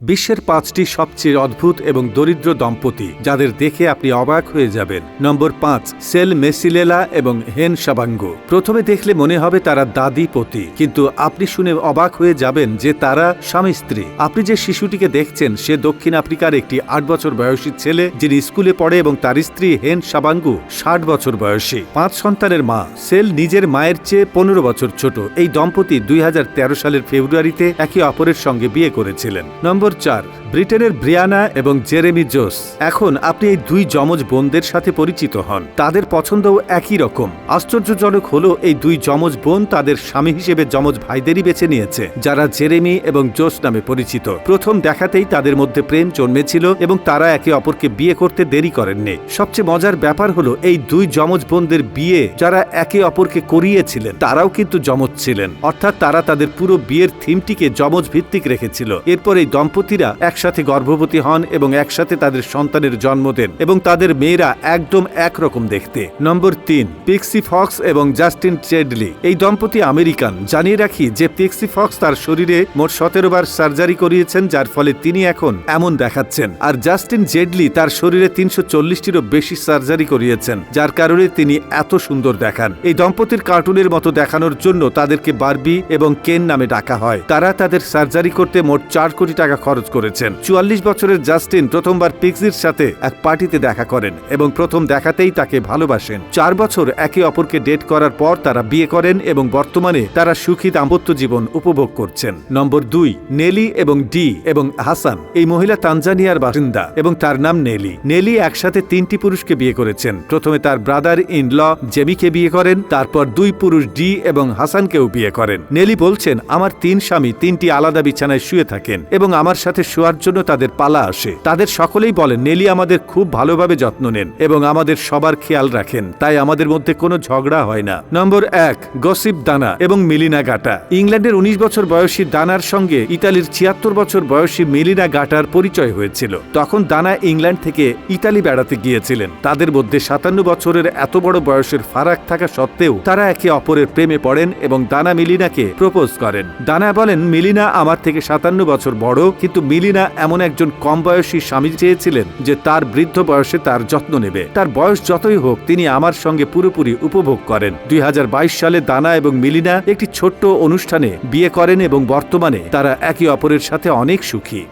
বিশ্বের পাঁচটি সবচেয়ে অদ্ভুত এবং দরিদ্র দম্পতি, যাদের দেখে আপনি অবাক হয়ে যাবেন। নম্বর পাঁচ, সেল মেসিলেলা এবং হেন সাবাঙ্গ। প্রথমে দেখলে মনে হবে তারা দাদি পতি, কিন্তু আপনি শুনে অবাক হয়ে যাবেন যে তারা স্বামী স্ত্রী। আপনি যে শিশুটিকে দেখছেন, সে দক্ষিণ আফ্রিকার একটি আট বছর বয়সী ছেলে, যিনি স্কুলে পড়ে এবং তার স্ত্রী হেন সাবাঙ্গু ষাট বছর বয়সী। পাঁচ সন্তানের মা, সেল নিজের মায়ের চেয়ে পনেরো বছর ছোট। এই দম্পতি দুই হাজার তেরো সালের ফেব্রুয়ারিতে একে অপরের সঙ্গে বিয়ে করেছিলেন। নম্বর চার ব্রিটেনের ব্রিয়ানা এবং জেরেমি জোস। এখন আপনি এই দুই যমজ বোনদের সাথে পরিচিত হন। তাদের পছন্দও একই রকম। আশ্চর্যজনক হলো এই দুই যমজ বোন তাদের স্বামী হিসেবে যমজ ভাইদেরই বেছে নিয়েছে, যারা জেরেমি এবং জোস নামে পরিচিত। প্রথম দেখাতেই তাদের মধ্যে প্রেম জন্মেছিল এবং তারা একে অপরকে বিয়ে করতে দেরি করেননি। সবচেয়ে মজার ব্যাপার হলো এই দুই যমজ বোনদের বিয়ে যারা একে অপরকে করিয়েছিলেন, তারাও কিন্তু যমজ ছিলেন। অর্থাৎ তারা তাদের পুরো বিয়ের থিমটিকে যমজ ভিত্তিক রেখেছিল। এরপর এই দম্পতিরা একসাথে গর্ভবতী হন এবং একসাথে তাদের সন্তানের জন্ম দেন এবং তাদের মেয়েরা একদম একরকম দেখতে। নম্বর তিন, পিক্সি ফক্স এবং জাস্টিন চেডলি। এই দম্পতি আমেরিকান। জানিয়ে রাখি যে পিক্সি ফক্স তার শরীরে মোট সতেরো বার সার্জারি করিয়েছেন, যার ফলে তিনি এখন এমন দেখাচ্ছেন। আর জাস্টিন জেডলি তার শরীরে তিনশো চল্লিশটিরও বেশি সার্জারি করিয়েছেন, যার কারণে তিনি এত সুন্দর দেখান। এই দম্পতির কার্টুনের মতো দেখানোর জন্য তাদেরকে বার্বি এবং কেন নামে ডাকা হয়। তারা তাদের সার্জারি করতে মোট চার কোটি টাকা খরচ করেছেন। চুয়াল্লিশ বছরের জাস্টিন প্রথমবার পিক্সির সাথে এক পার্টিতে দেখা করেন এবং প্রথম দেখাতেই তাকে ভালোবাসেন। চার বছর একে অপরকে ডেট করার পর তারা বিয়ে করেন এবং বর্তমানে তারা সুখী দাম্পত্য জীবন উপভোগ করছেন। নম্বর দুই, নেলি এবং ডি এবং হাসান। এই মহিলা তানজানিয়ার বাসিন্দা এবং তার নাম নেলি। নেলি একসাথে তিনটি পুরুষকে বিয়ে করেছেন। প্রথমে তার ব্রাদার ইন ল জেমিকে বিয়ে করেন, তারপর দুই পুরুষ ডি এবং হাসানকেও বিয়ে করেন। নেলি বলছেন, আমার তিন স্বামী তিনটি আলাদা বিছানায় শুয়ে থাকেন এবং আমার সাথে শোয়ার জন্য তাদের পালা আসে। তাদের সকলেই বলেন, নেলি আমাদের খুব ভালোভাবে যত্ন নেন এবং আমাদের সবার খেয়াল রাখেন, তাই আমাদের মধ্যে কোনো ঝগড়া হয় না। নম্বর এক, গসিপ দানা এবং মিলিনা গাটা। ইংল্যান্ডের উনিশ বছর বয়সী দানার সঙ্গে ইতালির ছিয়াত্তর বছর বয়সী মিলিনা গাটার পরিচয় হয়েছিল। তখন দানা ইংল্যান্ড থেকে ইতালি বেড়াতে গিয়েছিলেন। তাদের মধ্যে সাতান্ন বছরের এত বড় বয়সের ফারাক থাকা সত্ত্বেও তারা একে অপরের প্রেমে পড়েন এবং দানা মিলিনাকে প্রপোজ করেন। দানা বলেন, মিলিনা আমার থেকে সাতান্ন বছর বড়, কিন্তু মিলিনা এমন একজন কম বয়সী স্বামী চেয়েছিলেন যে তার বৃদ্ধ বয়সে তার যত্ন নেবে। তার বয়স যতই হোক, তিনি আমার সঙ্গে পুরোপুরি উপভোগ করেন। দুই হাজার বাইশ সালে দানা এবং মিলিনা একটি ছোট্ট অনুষ্ঠানে বিয়ে করেন এবং বর্তমানে তারা একে অপরের সাথে অনেক সুখী।